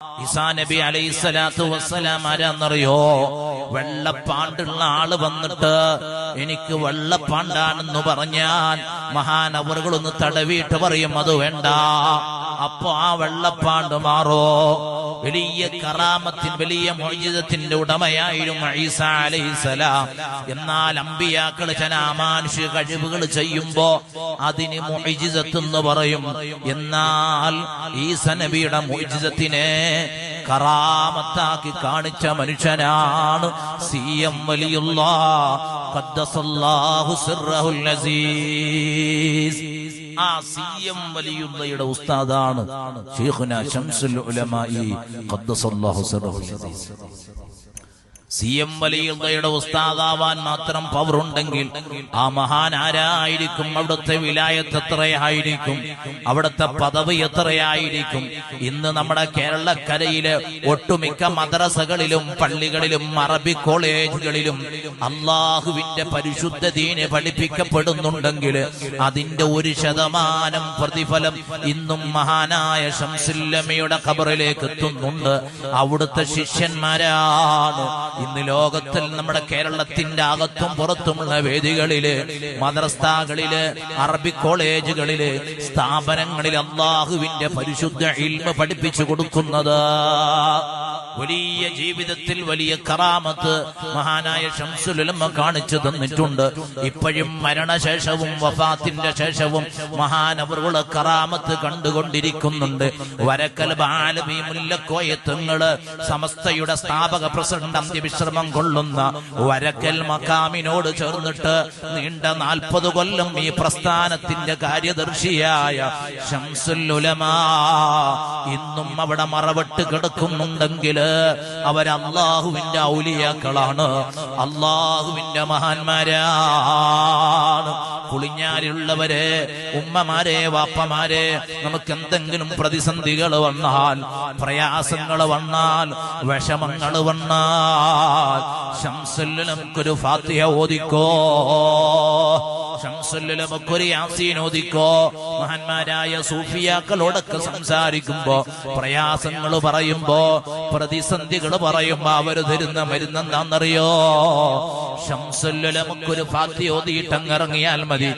ഈസാ നബി അലൈഹി സ്വലാത്തു വസ്സലാം ആരാന്നറിയോ? വെള്ളപ്പാണ്ടുള്ള ആൾ വന്നിട്ട് എനിക്ക് വെള്ളപ്പാണ്ടാണെന്ന് പറഞ്ഞാൽ മഹാനവറുകളൊന്ന് തടവിയിട്ട് പറയും അത് വേണ്ട. അപ്പൊ ആ വെള്ളപ്പാണ്ട് മാറോ. വലിയ കറാമത്തിൻ വലിയ മൊഴിജിതത്തിന്റെ ഉടമയായിരുന്നു ഈസ എന്നാൽ അമ്പിയാക്കൾ ചില അമാനുഷ്യ കഴിവുകൾ ചെയ്യുമ്പോ അതിന് മൊഴിജിതത്തെന്ന് പറയും. എന്നാൽ ഈസ നബിയുടെ മൊഴിജിതത്തിനെ കറാമത്താക്കി കാണിച്ച മനുഷ്യനാണ് സി എം വലിയുള്ള. ആ സി എം വലിയുള്ളയുടെ ഉസ്താദാണ് ഷെയ്ഖുന ശംസുൽ ഉലമായി ഖദ്ദസല്ലാഹു സിർറഹുൽ അസീസ് സി എം വലിയുടെ ഉസ്താദാവാൻ മാത്രം പവറുണ്ടെങ്കിൽ ആ മഹാൻ ആരായിരിക്കും അവിടുത്തെ വിലായത്ത് എത്രയായിരിക്കും അവിടുത്തെ പദവി എത്രയായിരിക്കും. ഇന്ന് നമ്മുടെ കേരളക്കരയിലെ ഒട്ടുമിക്ക മദ്രസകളിലും പള്ളികളിലും അറബി കോളേജുകളിലും അള്ളാഹുവിന്റെ പരിശുദ്ധ ദീന് പഠിപ്പിക്കപ്പെടുന്നുണ്ടെങ്കിൽ അതിന്റെ ഒരു ശതമാനം പ്രതിഫലം ഇന്നും മഹാനായ ശംസില്ലമ്മയുടെ ഖബറിലേക്ക് എത്തുന്നുണ്ട്. അവിടുത്തെ ശിഷ്യന്മാരാണ് ഇന്ന് ലോകത്തിൽ നമ്മുടെ കേരളത്തിന്റെ അകത്തും പുറത്തുമുള്ള വേദികളിൽ മദ്രസ്ഥാകളിൽ അറബി കോളേജുകളിൽ സ്ഥാപനങ്ങളിൽ അള്ളാഹുവിന്റെ പരിശുദ്ധ ഇൽമ പഠിപ്പിച്ചു കൊടുക്കുന്നത്. വലിയ ജീവിതത്തിൽ വലിയ കറാമത്ത് മഹാനായ ഷംസുലുലമ്മ കാണിച്ചു തന്നിട്ടുണ്ട്. ഇപ്പോഴും മരണശേഷവും വഫാത്തിന്റെ ശേഷവും മഹാനവറുകൾ കറാമത്ത് കണ്ടുകൊണ്ടിരിക്കുന്നുണ്ട്. വരക്കൽ ബാലമി മുല്ലക്കോയത്തുങ്ങൾ സമസ്തയുടെ സ്ഥാപക പ്രസിഡന്റ് അന്ത്യവിശ്രമം കൊള്ളുന്ന വരക്കൽ മക്കാമിനോട് ചേർന്നിട്ട് നീണ്ട നാൽപ്പത് കൊല്ലം ഈ പ്രസ്ഥാനത്തിന്റെ കാര്യദർശിയായ ഇന്നും അവിടെ മറവിട്ട് കിടക്കുന്നുണ്ടെങ്കിൽ അവർ അള്ളാഹുവിന്റെ ഔലിയാക്കളാണ്. അള്ളാഹുവിന്റെ മഹാന്മാരാണ്. കുളിഞ്ഞാലുള്ളവരെ ഉമ്മമാരെ വാപ്പമാരെ നമുക്ക് എന്തെങ്കിലും പ്രതിസന്ധികൾ വന്നാൽ പ്രയാസങ്ങൾ വന്നാൽ വിഷമങ്ങൾ വന്നാൽ ശംസല്ല നമുക്കൊരു ഫാത്തിഹ ഓദിക്കോ ശംസല്ല നമുക്കൊരു യാസീൻ ഓദിക്കോ മഹാന്മാരായ സൂഫിയാക്കളോടൊക്കെ സംസാരിക്കുമ്പോ പ്രയാസങ്ങൾ പറയുമ്പോ പ്രതിസന്ധികൾ പറയുമ്പോ അവർ തരുന്ന മരുന്നെന്താന്നറിയോ ശംസല്ല നമുക്കൊരു ഫാത്തി ഓതിയിട്ടങ്ങിറങ്ങിയാൽ മതി.